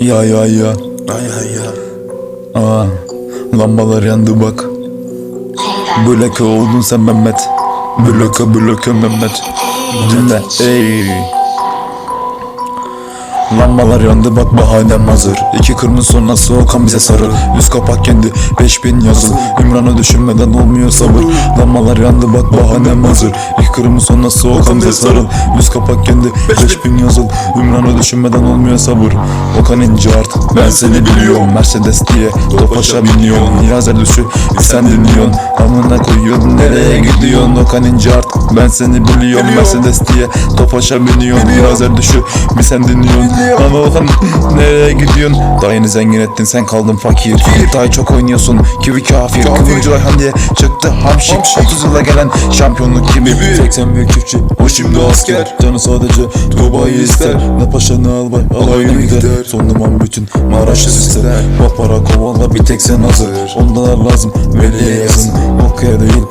Ya ya ya. Ay ay ya. Aa, lambalar yandı bak. Bloke oldun sen Mehmet. Bloke bloke Mehmet. Dinle ey. Lambalar yandı bak bahanem hazır. İki kırmızı sonrası Okan bize sarı Yüz kapak kendi 5000 yazıl İmran'ı düşünmeden olmuyor sabır. Lambalar yandı bak bahanem hazır. İki kırmızı sonrası Okan bize sarıl Yüz kapak kendi 5000 yazıl İmran'ı düşünmeden olmuyor sabır. Okan ince art Ben seni biliyorum. Mercedes diye Topaşa biniyorsun. Niyaz düşü sen dinliyorsun. Amına koyuyorsun nereye gidiyorsun? Okan ince art Ben seni biliyorum. Mercedes diye Topaşa biniyorsun. Niyaz düşü bir sen dinliyorsun Ama Okan nereye gidiyorsun? Daha yeni zengin ettin sen kaldın fakir. Daha çok oynuyorsun kivi kafir. Kıvırcı Ayhan diye çıktı hamşik. 30 yıla gelen şampiyonluk kimi? 80 büyük çiftçi o şimdi asker. Canı sadece Tuğba'yı ister. Ne paşa ne albay alayına gider. Son duman bütün Maraş'ı ister Vapara kovala bir tek sen hazır. Ondalar lazım Veli'ye yazın. Okaya değil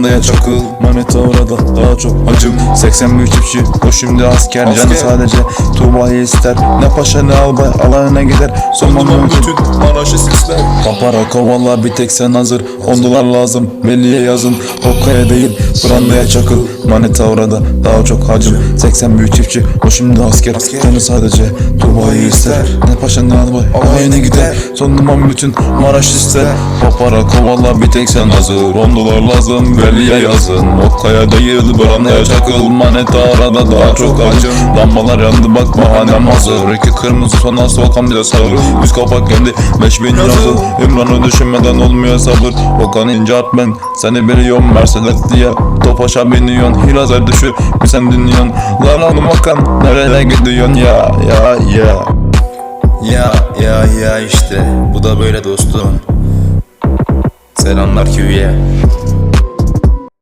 Brandaya çakıl Maneta orada daha çok acım. 80 büyük çiftçi o şimdi asker. Canı sadece Tuğba'yı ister. Ne paşa ne albay alayına gider. Son duman bütün Maraş'ı sisler. Papara kovala bir tek sen hazır. Ondular lazım Veli'ye yazın. Hokkaya değil Brandaya çakıl. Manita orada daha çok hacım 80 büyük çiftçi O şimdi asker. Canı sadece Tuba'yı ister. Ne paşa ne albay Alayına gider. Son duman bütün Maraş ister. Papara kovala bir tek sen hazır. Ondular lazım Veli'ye yazın Hokkaya değil Brandaya çakıl Manita orada daha çok hacım Lambalar yandı bak bahanem hazır. İki kırmızı sonra sokan bize sarı. Yüz kapak kendi 5000 yazıl İmran'ı düşünmeden olmuyor sabır. Okan ince at ben Seni biliyorum. Mercedes diye Topaşa biniyorsun. Hilazer düşü bir sen dinliyorsun. Lan oğlum Okan Nereye gidiyorsun? Ya ya ya. Ya ya ya işte. Bu da böyle dostum. Selamlar Q'ye.